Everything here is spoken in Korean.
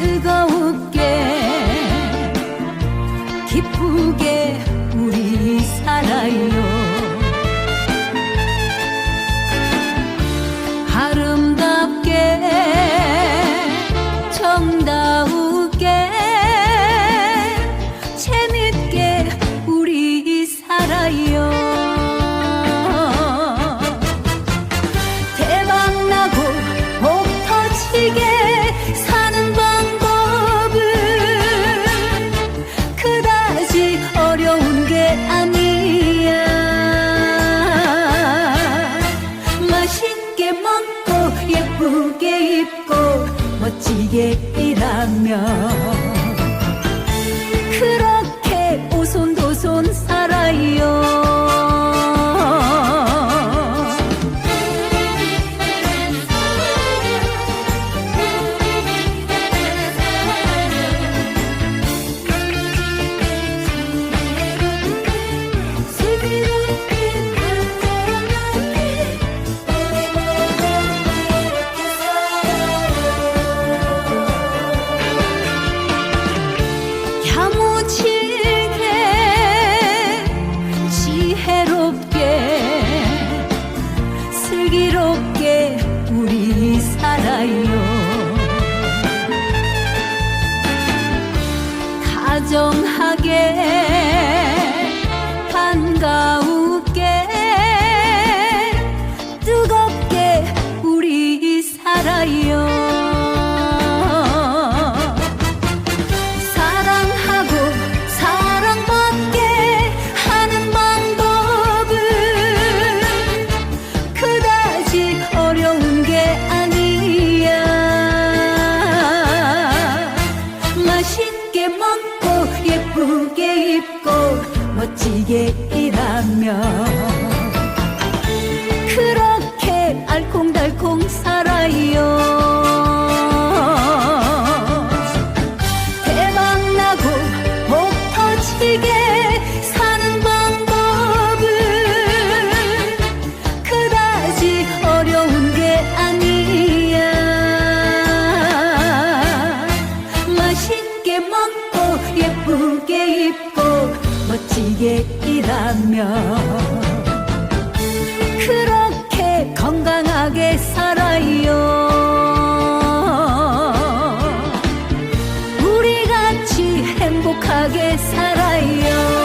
즐거웠게. 기쁘게 우리 살아요. 아름답게 정다우게. 재밌게 우리 살아요. 예쁘게 입고 멋지게 일하며. 그렇 정하게 멋지게 일하며 그렇게 알콩달콩 살아요. 대박나고 복 터지게 일하며 그렇게 건강하게 살아요. 우리 같이 행복하게 살아요